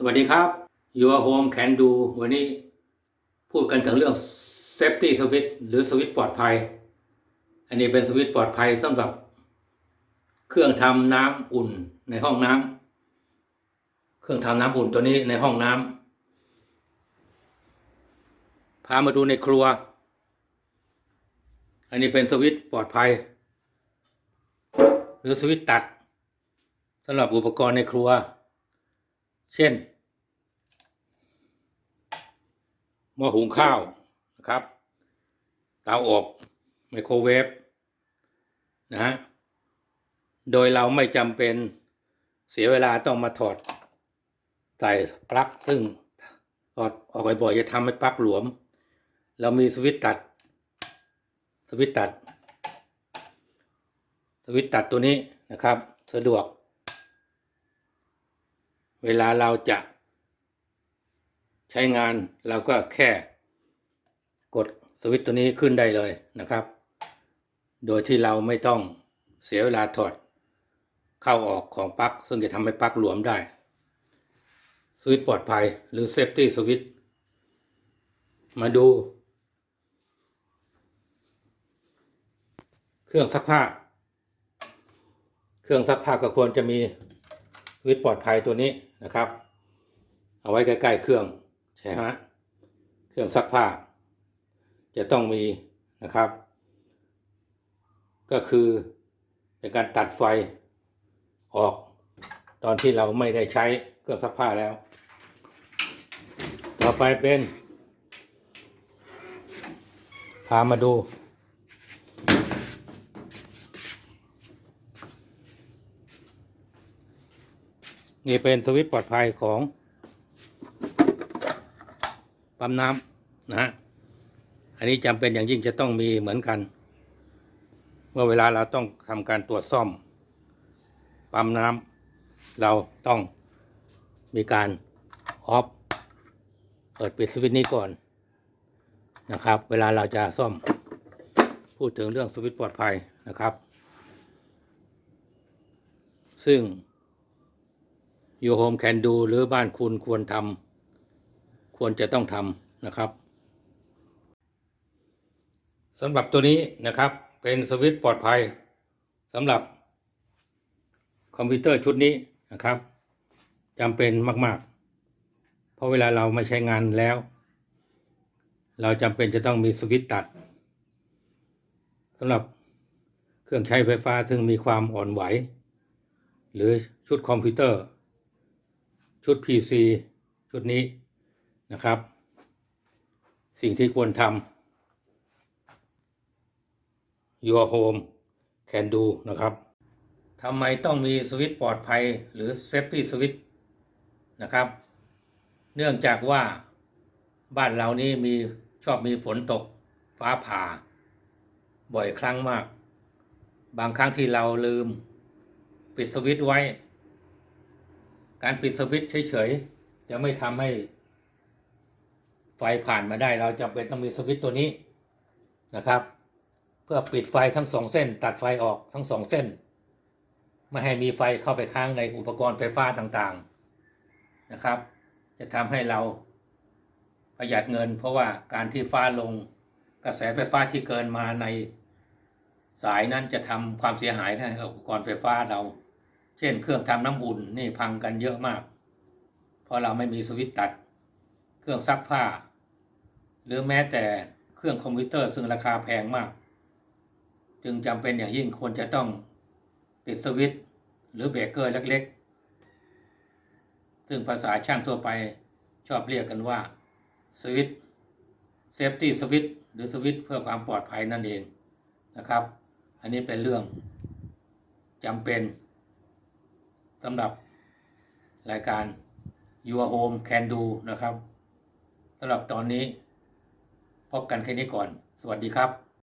สวัสดีครับ Your Home Can Do วันนี้พูดกันถึงเรื่อง Safety Switch หรือสวิตช์ปลอดภัย อันนี้เป็นสวิตช์ปลอดภัยสำหรับ เครื่องทำน้ำอุ่นในห้องน้ำเครื่องทำน้ำอุ่นตัวนี้ในห้องน้ำพามาดูในครัว อันนี้เป็นสวิตช์ปลอดภัย หรือสวิตช์ตัดสำหรับอุปกรณ์ในครัว เช่นหม้อหุงข้าวนะครับ เตาอบไมโครเวฟนะฮะโดยเราไม่จำเป็นเสียเวลาต้องมาถอดใส่ปลั๊กซึ่งถอดออกบ่อยๆจะทำให้ปลั๊กหลวม เรามีสวิตตัด สวิตตัด สวิตตัดตัวนี้นะครับ สะดวก เวลาเราจะ ใช้งานเราก็แค่ กดสวิตช์ตัวนี้ขึ้นได้เลยนะครับ โดยที่เราไม่ต้องเสียเวลาถอด เข้าออกของปลั๊กซึ่งจะทำให้ปลั๊กหลวมได้ สวิตช์ปลอดภัยหรือ Safety Switch มาดู เครื่องซักผ้า เครื่องซักผ้าก็ควรจะมี วิตปลอดภัยตัวนี้นะครับ เอาไว้ใกล้ๆเครื่องใช่ไหมเครื่องซักผ้า จะต้องมีนะครับ ก็คือเป็นการตัดไฟออกตอนที่เราไม่ได้ใช้เครื่องซักผ้าแล้ว ต่อไปเป็นพามาดู นี่เป็นสวิตช์ปลอดภัยของปั๊มน้ำนะฮะ อันนี้จำเป็นอย่างยิ่งจะต้องมีเหมือนกัน เมื่อเวลาเราต้องทำการตรวจซ่อม ปั๊มน้ำเราต้องมีการออฟเปิดปิดสวิตช์นี้ก่อนนะครับ เวลาเราจะซ่อมพูดถึงเรื่องสวิตช์ปลอดภัยนะครับ ซึ่ง Your Home Can Do หรือบ้านคุณควรทำควรจะต้องทำนะครับสำหรับตัวนี้นะครับเป็นสวิตช์ปลอดภัยสำหรับคอมพิวเตอร์ชุดนี้นะครับจำเป็นมาก ๆ เพราะเวลาเราไม่ใช้งานแล้ว เราจำเป็นจะต้องมีสวิตช์ตัดสำหรับเครื่องใช้ไฟฟ้าซึ่งมีความอ่อนไหว หรือชุดคอมพิวเตอร์ ชุด PC ชุดนี้นะครับ สิ่งที่ควรทำ Your Home Can Do นะครับทำไมต้องมีสวิตช์ปลอดภัยหรือ Safety Switch นะครับ เนื่องจากว่าบ้านเรานี้มีชอบมีฝนตกฟ้าผ่า บ่อยครั้งมาก บางครั้งที่เราลืม ปิดสวิตช์ไว้ การปิดสวิตช์เฉยๆจะไม่ทำให้ไฟผ่านมาได้ เราจำเป็นต้องมีสวิตช์ตัวนี้นะครับ เพื่อปิดไฟทั้งสองเส้น ตัดไฟออกทั้งสองเส้น ไม่ให้มีไฟเข้าไปค้างในอุปกรณ์ไฟฟ้าต่างๆนะครับ จะทำให้เราประหยัดเงิน เพราะว่าการที่ฟ้าลงกระแสไฟฟ้าที่เกินมาในสายนั้นจะทำความเสียหายให้อุปกรณ์ไฟฟ้าเรา เช่นเครื่องทำน้ำอุ่นนี่พังกันเยอะมาก เพราะเราไม่มีสวิตตัด เครื่องซักผ้า หรือแม้แต่เครื่องคอมพิวเตอร์ซึ่งราคาแพงมาก จึงจำเป็นอย่างยิ่งควรจะต้องติดสวิตหรือเบรกเกอร์เล็กๆ ซึ่งภาษาช่างทั่วไปชอบเรียกกันว่าสวิตเซฟตี้สวิตหรือสวิตเพื่อความปลอดภัยนั่นเองนะครับ อันนี้เป็นเรื่องจำเป็น สำหรับรายการ Your Home Can Do นะครับสำหรับตอนนี้ พบกันแค่นี้ก่อน สวัสดีครับ